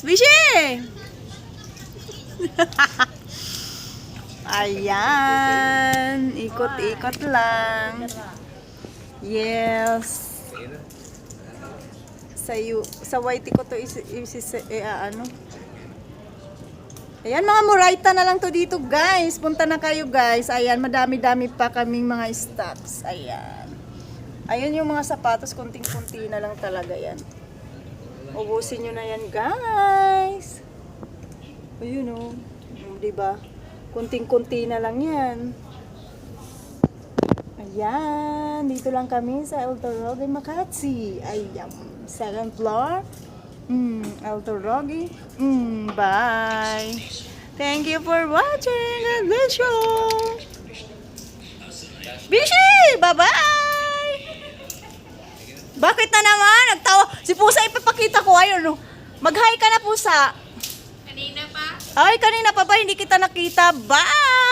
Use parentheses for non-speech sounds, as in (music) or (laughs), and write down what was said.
guys. Bishi! (laughs) Ayan. Ikot-ikot lang. Yes. Sa, yu, sa white ko to is, is, is eh, ah, ano. Ayan mga murayta na lang to dito guys. Punta na kayo guys. Ayan, madami-dami pa kaming mga stocks. Ayan. Ayun yung mga sapatos, kunting-kunti na lang talaga yan. Ubusin nyo na yan guys. Ayun o. Oh. Diba? Kunting-kunti na lang yan. Ayan. Dito lang kami sa El Torogue, Makati. Ayan. Second floor. Mm, El Torogue. Mm, bye. Thank you for watching. God bless you. Bishi! Bye-bye! Bakit na naman? Nagtawa. Ayun. Mag-hi ka na, Pusa. Kanina pa? Ay, kanina pa ba hindi kita nakita? Bye!